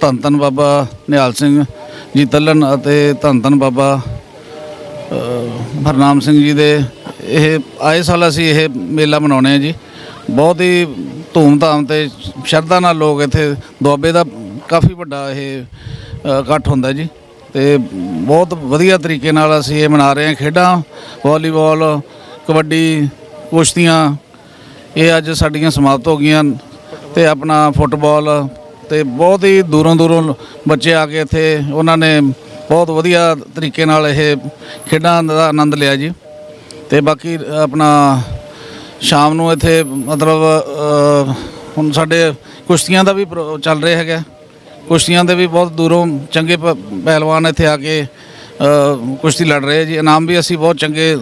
ਧੰਨ ਧੰਨ ਬਾਬਾ ਨਿਹਾਲ ਸਿੰਘ ਜੀ ਤੱਲਣ ਅਤੇ ਧੰਨ ਧੰਨ ਬਾਬਾ ਹਰਨਾਮ ਸਿੰਘ ਜੀ ਦੇ ਇਹ ਆਏ ਸਾਲ ਅਸੀਂ ਇਹ ਮੇਲਾ ਮਨਾਉਣੇ ਆ ਜੀ। ਬਹੁਤ ਹੀ ਧੂਮਧਾਮ ਤੇ ਸ਼ਰਧਾ ਨਾਲ ਲੋਕ ਇੱਥੇ ਦੁਆਬੇ ਦਾ ਕਾਫੀ ਵੱਡਾ ਇਹ ਇਕੱਠ ਹੁੰਦਾ ਜੀ। ਤੇ ਬਹੁਤ ਵਧੀਆ ਤਰੀਕੇ ਨਾਲ ਅਸੀਂ ਇਹ ਮਨਾ ਰਹੇ ਹਾਂ ਖੇਡਾਂ, ਵਾਲੀਬਾਲ, ਕਬੱਡੀ, ਕੁਸ਼ਤੀਆਂ। ਇਹ ਅੱਜ ਸਾਡੀਆਂ ਸਮਾਪਤ ਹੋ ਗਈਆਂ ਤੇ ਆਪਣਾ ਫੁੱਟਬਾਲ ਤੇ ਬਹੁਤ ਹੀ ਦੂਰੋਂ ਦੂਰੋਂ ਬੱਚੇ ਆ ਕੇ ਇੱਥੇ, ਉਹਨਾਂ ਨੇ ਬਹੁਤ ਵਧੀਆ ਤਰੀਕੇ ਨਾਲ ਇਹ ਖੇਡਾਂ ਦਾ ਆਨੰਦ ਲਿਆ ਜੀ। ਤੇ ਬਾਕੀ ਆਪਣਾ ਸ਼ਾਮ ਨੂੰ ਇੱਥੇ ਮਤਲਬ ਹੁਣ ਸਾਡੇ ਕੁਸ਼ਤੀਆਂ ਦਾ ਵੀ ਪ੍ਰੋ- ਚੱਲ ਰਿਹਾ ਹੈਗਾ। ਕੁਸ਼ਤੀਆਂ ਦੇ ਵੀ ਬਹੁਤ ਦੂਰੋਂ ਚੰਗੇ ਪ- ਪਹਿਲਵਾਨ ਇੱਥੇ ਆ ਕੇ ਕੁਸ਼ਤੀ ਲੜ ਰਹੇ ਆ ਜੀ। ਇਨਾਮ ਵੀ ਅਸੀਂ ਬਹੁਤ ਚੰਗੇ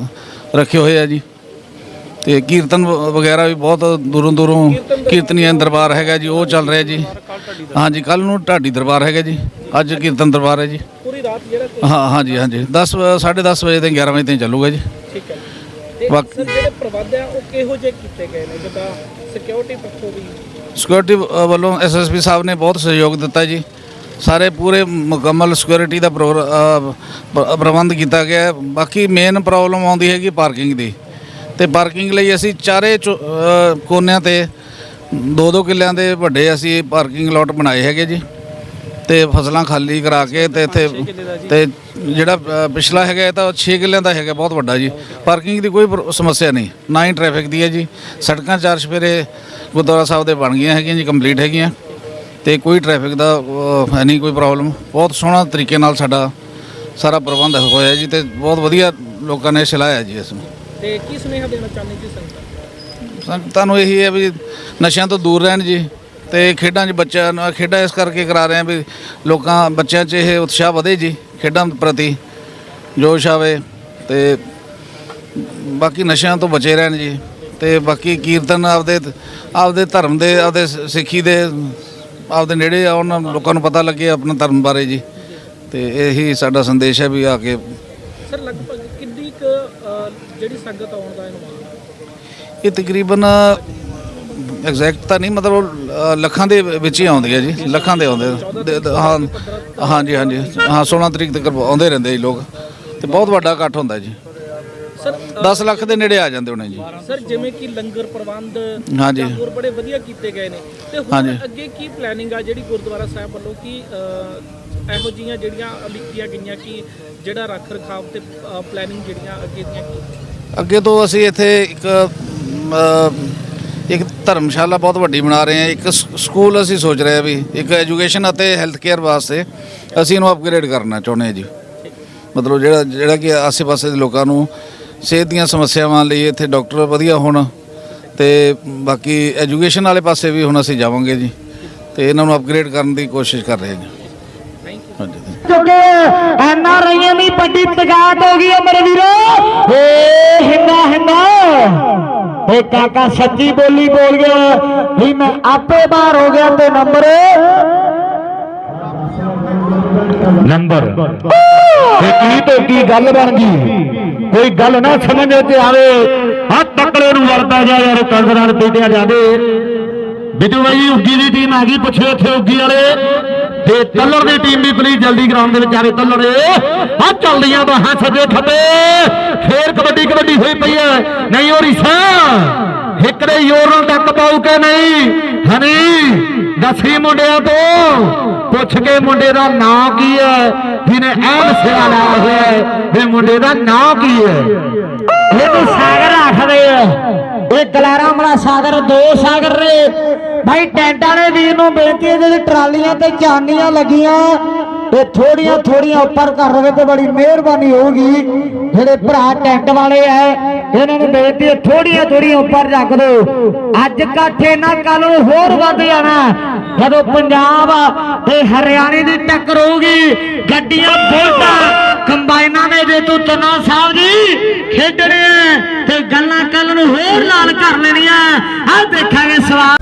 ਰੱਖੇ ਹੋਏ ਆ ਜੀ। ਤੇ ਕੀਰਤਨ ਵ- ਵਗੈਰਾ ਵੀ ਬਹੁਤ ਦੂਰੋਂ ਦੂਰੋਂ ਕੀਰਤਨੀਆ ਦਰਬਾਰ ਹੈਗਾ ਜੀ, ਉਹ ਚੱਲ ਰਿਹਾ ਜੀ। ਹਾਂਜੀ ਕੱਲ ਨੂੰ ਢਾਡੀ ਦਰਬਾਰ ਹੈਗਾ ਜੀ। ਅੱਜ ਕੀਰਤਨ ਦਰਬਾਰ ਹੈ ਜੀ। ਪੂਰੀ ਰਾਤ ਜਿਹੜਾ ਹਾਂ ਹਾਂਜੀ ਹਾਂਜੀ। 10 10:30 ਵਜੇ ਤੋਂ 11 ਵਜੇ ਤਾਈਂ ਚੱਲੂਗਾ ਜੀ। ਠੀਕ ਹੈ। ਤੇ ਬਾਕੀ- ਸਰ ਜਿਹੜੇ ਪ੍ਰਬੰਧ ਆ ਉਹ ਕਿਹੋ ਜਿਹੇ ਕੀਤੇ ਗਏ ਨੇ? ਜਿੱਦਾਂ ਸਿਕਿਉਰਿਟੀ ਪੱਖੋਂ ਵੀ। ਸਿਕਿਉਰਿਟੀ ਵੱਲੋਂ ਐਸਐਸਪੀ ਸਾਹਿਬ ਨੇ ਬਹੁਤ ਸਹਿਯੋਗ ਦਿੱਤਾ ਜੀ। ਸਾਰੇ ਪੂਰੇ ਮੁਕੰਮਲ ਸਿਕਿਉਰਿਟੀ ਦਾ ਪ੍ਰਬੰਧ ਕੀਤਾ ਗਿਆ। ਬਾਕੀ ਮੇਨ ਪ੍ਰੋਬਲਮ ਆਉਂਦੀ ਹੈਗੀ ਪਾਰਕਿੰਗ ਦੀ। ਤੇ ਪਾਰਕਿੰਗ ਲਈ ਅਸੀਂ ਚਾਰੇ ਕੋਨਿਆਂ ਤੇ ਦੋ ਦੋ ਕਿੱਲਿਆਂ ਦੇ ਵੱਡੇ ਅਸੀਂ ਪਾਰਕਿੰਗ ਲੋਟ ਬਣਾਏ ਹੈਗੇ ਜੀ। ਤੇ ਫਸਲਾਂ ਖਾਲੀ ਕਰਾ ਕੇ ਤੇ ਇੱਥੇ ਤੇ ਜਿਹੜਾ ਪਿਛਲਾ ਹੈਗਾ ਇਹ ਤਾਂ 6 ਕਿੱਲਿਆਂ ਦਾ ਹੈਗਾ ਬਹੁਤ ਵੱਡਾ ਜੀ। ਪਾਰਕਿੰਗ ਦੀ ਕੋਈ ਸਮੱਸਿਆ ਨਹੀਂ। ਨਾ ਹੀ ਟ੍ਰੈਫਿਕ ਦੀ ਹੈ ਜੀ। ਸੜਕਾਂ ਚਾਰ ਸਪੇਰੇ ਗੁਰਦੁਆਰਾ ਸਾਹਿਬ ਦੇ ਬਣ ਗਈਆਂ ਹੈਗੀਆਂ ਜੀ ਕੰਪਲੀਟ ਹੈਗੀਆਂ। ਤੇ ਕੋਈ ਟ੍ਰੈਫਿਕ ਦਾ ਹੈ ਨਹੀਂ ਕੋਈ ਪ੍ਰੋਬਲਮ ਬਹੁਤ ਸੋਹਣਾ ਤਰੀਕੇ ਨਾਲ ਸਾਡਾ ਸਾਰਾ ਪ੍ਰਬੰਧ ਹੋਇਆ ਜੀ ਤੇ ਬਹੁਤ ਵਧੀਆ ਲੋਕਾਂ ਨੇ ਸਲਾਹਿਆ ਜੀ ਇਸ ਨੂੰ। ਤੇ ਕੀ ਸੁਨੇਹਾ ਦੇਣਾ ਚਾਹੁੰਦੇ ਜੀ ਸੰਗਤਾਂ ਤੁਹਾਨੂੰ ਇਹੀ ਹੈ ਵੀ ਨਸ਼ਿਆਂ ਤੋਂ ਦੂਰ ਰਹਿਣ ਜੀ ਤੇ ਖੇਡਾਂ 'ਚ ਬੱਚਿਆਂ ਨੂੰ ਖੇਡਾਂ ਇਸ ਕਰਕੇ ਕਰਾ ਰਹੇ ਆ ਵੀ ਲੋਕਾਂ ਬੱਚਿਆਂ 'ਚ ਇਹ ਉਤਸ਼ਾਹ ਵਧੇ ਜੀ ਖੇਡਾਂ ਪ੍ਰਤੀ, ਜੋਸ਼ ਆਵੇ ਤੇ ਬਾਕੀ ਨਸ਼ਿਆਂ ਤੋਂ ਬਚੇ ਰਹਿਣ ਜੀ ਤੇ ਬਾਕੀ ਕੀਰਤਨ ਆਪਦੇ ਆਪਦੇ ਧਰਮ ਦੇ, ਆਪਦੇ ਸਿੱਖੀ ਦੇ, ਆਪਦੇ ਨੇੜੇ ਆ ਉਹਨਾਂ ਲੋਕਾਂ ਨੂੰ ਪਤਾ ਲੱਗੇ ਆਪਣੇ ਧਰਮ ਬਾਰੇ ਜੀ ਤੇ ਇਹੀ ਸਾਡਾ ਸੰਦੇਸ਼ ਹੈ ਵੀ ਆ ਕੇ ਸਰ, ਲਗਭਗ ਕਿੰਨੀ ਕੁ ਜਿਹੜੀ ਸੰਗਤ ਆਉਣ ਦਾ ਅਨੁਮਾਨ ਇਹ ਤਕਰੀਬਨ ਐਗਜ਼ੈਕਟ ਤਾਂ ਨਹੀਂ ਮਤਲਬ ਲੱਖਾਂ ਦੇ ਵਿੱਚ ਹੀ ਆਉਂਦੀ ਹੈ ਜੀ ਲੱਖਾਂ ਦੇ ਆਉਂਦੇ ਹਾਂ ਹਾਂਜੀ ਹਾਂਜੀ। ਹਾਂ 16 ਤਰੀਕ ਤੱਕ ਆਉਂਦੇ ਰਹਿੰਦੇ ਜੀ ਲੋਕ। ਤੇ ਬਹੁਤ ਵੱਡਾ ਇਕੱਠ ਹੁੰਦਾ ਜੀ। ਸਰ ਅ, 10 ਲੱਖ ਦੇ ਨੇੜੇ ਆ ਜਾਂਦੇ ਹੋਣੇ ਜੀ। ਸਰ ਜਿਵੇਂ ਕਿ ਲੰਗਰ ਪ੍ਰਬੰਧ ਹਾਂਜੀ। ਹੋਰ ਬੜੇ ਵਧੀਆ ਕੀਤੇ ਗਏ ਨੇ। ਤੇ ਹੁਣ। ਅੱਗੇ ਕੀ ਪਲੈਨਿੰਗ ਆ ਜਿਹੜੀ ਗੁਰਦੁਆਰਾ ਸਾਹਿਬ ਵੱਲੋਂ ਕੀ ਇਹੋ ਜੀਆਂ ਜਿਹੜੀਆਂ ਲਿਖੀਆਂ ਗਈਆਂ ਕਿ ਜਿਹੜਾ ਰੱਖ ਰਖਾਵ ਤੇ ਪਲੈਨਿੰਗ ਜਿਹੜੀਆਂ ਅੱਗੇ ਦੀਆਂ ਅੱਗੇ ਤੋਂ ਅਸੀਂ ਇੱਥੇ ਇੱਕ ਇੱਕ ਧਰਮਸ਼ਾਲਾ ਬਹੁਤ ਵੱਡੀ ਬਣਾ ਰਹੇ ਹਾਂ। ਇੱਕ ਸਕੂਲ ਅਸੀਂ ਸੋਚ ਰਹੇ ਹਾਂ ਵੀ ਇੱਕ ਐਜੂਕੇਸ਼ਨ ਅਤੇ ਹੈਲਥ ਕੇਅਰ ਵਾਸਤੇ ਅਸੀਂ ਇਹਨੂੰ ਅਪਗ੍ਰੇਡ ਕਰਨਾ ਚਾਹੁੰਦੇ ਹਾਂ ਜੀ। ਮਤਲਬ ਜਿਹੜਾ ਜਿਹੜਾ ਕਿ ਆਸ-ਪਾਸੇ ਦੇ ਲੋਕਾਂ ਨੂੰ ਸਿਹਤ ਦੀਆਂ ਸਮੱਸਿਆਵਾਂ ਲਈ ਇੱਥੇ ਡਾਕਟਰ ਵਧੀਆ ਹੋਣ ਤੇ ਬਾਕੀ ਐਜੂਕੇਸ਼ਨ ਵਾਲੇ ਪਾਸੇ ਵੀ ਹੁਣ ਅਸੀਂ ਜਾਵਾਂਗੇ ਜੀ ਤੇ ਇਹਨਾਂ ਨੂੰ ਅਪਗ੍ਰੇਡ ਕਰਨ ਦੀ ਕੋਸ਼ਿਸ਼ ਕਰ ਰਹੇ ਹਾਂ ਜੀ। ਥੈਂਕ ਯੂ ਹਾਂਜੀ ਚੁੱਕੇ ਐਨ ਆਰ ਆਈਆਂ ਦੀ ਵੱਡੀ ਤਗਾਤ ਹੋ ਗਈ ਹੈ ਮੇਰੇ ਵੀਰੋ ਏ ਹਿੰਦਾ ਹਿੰਦਾ ਏ ਕਾਕਾ ਸੱਚੀ ਬੋਲੀ ਬੋਲ ਗਿਆ। ਵੀ ਮੈਂ ਆਪੇ ਬਾਹਰ ਹੋ ਗਿਆ ਤੇ ਨੰਬਰ ਨੰਬਰ। ਇਹ ਕੀ ਤੋਂ ਕੀ ਗੱਲ ਬਣ ਗਈ? ਕੋਈ ਗੱਲ ਨਾ ਸਮਝ ਤੇ ਆਵੇ। ਆ ਤਕੜੇ ਨੂੰ ਵਰਤਾ ਜਾ ਯਾਰ ਕੰਦਰਾਂ ਪੀਟਿਆ ਜਾਵੇ। ਬਿੱਟੂ ਬਾਈ ਉੱਗੀ ਦੀ ਟੀਮ ਆ ਗਈ ਪੁੱਛੋ ਇੱਥੇ ਉੱਗੀ ਵਾਲੇ। ਤੇ ਤੱਲੜ ਦੀ ਟੀਮ ਵੀ ਪਲੀਜ਼ ਜਲਦੀ ਗਰਾਊਂਡ ਦੇ ਵਿੱਚ ਆਵੇ ਤੱਲੜੇ ਆ ਚੱਲਦੀਆਂ ਬਾਹਾਂ ਸੱਜੇ ਖੱਬੇ। ਫੇਰ ਕਬੱਡੀ ਕਬੱਡੀ ਹੋਈ ਪਈ ਹੈ। ਨਹੀਂ ਉਹ ਰੀਸਾ। ਹਿੱਕਰੇ ਯੋਰ ਨਾਲ ਟੱਕ ਪਾਉ ਕੇ ਨਹੀਂ? ਹਨੀ, ਦੱਸੀ ਮੁੰਡਿਆਂ ਤੋਂ। ਪੁੱਛ ਕੇ ਮੁੰਡੇ ਦਾ ਨਾਂ ਕੀ ਹੈ? ਜਿਹਨੇ ਐਨ ਸਿਰਾ ਲਾਇਆ ਹੋਇਆ ਹੈ, ਵੀ ਮੁੰਡੇ ਦਾ ਨਾਂ ਕੀ ਹੈ? ਇਹਨੂੰ ਸਾਗਰ ਆਖਦੇ ਆ। ਇਹ ਗਲਾਰਾ ਮਲਾ ਸਾਗਰ, ਦੋ ਸਾਗਰ ਨੇ। ਭਾਈ ਟੈਂਟਾਂ ਵਾਲੇ ਵੀਰ ਨੂੰ ਬੇਨਤੀ ਹੈ ਜਿਹੜੇ ਟਰਾਲੀਆਂ ਤੇ ਚਾਨੀਆਂ ਲੱਗੀਆਂ ਤੇ ਥੋੜੀਆਂ ਥੋੜੀਆਂ ਉੱਪਰ ਕਰ ਰਹੇ ਤੇ ਬੜੀ ਮਿਹਰਬਾਨੀ ਹੋਊਗੀ। ਜਿਹੜੇ ਭਰਾ ਟੈਂਟ ਵਾਲੇ ਐ, ਇਹਨਾਂ ਨੂੰ ਬੇਨਤੀ ਹੈ ਥੋੜੀਆਂ ਥੋੜੀਆਂ ਉੱਪਰ ਰੱਖ ਦਿਓ। ਅੱਜ ਇਕੱਠੇ ਨਾ ਕੱਲ ਨੂੰ ਹੋਰ ਵੱਧ ਜਾਣਾ। ਜਦੋਂ ਪੰਜਾਬ ਤੇ ਹਰਿਆਣੇ ਦੀ ਟੱਕਰ ਹੋਊਗੀ, ਗੱਡੀਆਂ ਬੁਲਟਾਂ ਕੰਬਾਈਨਾਂ ਦੇ ਜੇ ਤੂੰ ਤਨਾ ਸਾਹਿਬ ਜੀ ਖੇਡਣੇ ਤੇ ਗੱਲਾਂ ਕੱਲ ਨੂੰ ਹੋਰ ਲਾਲ ਕਰ ਲੈਣੀਆਂ। ਆ ਦੇਖਾਂਗੇ ਸਵਾਲ।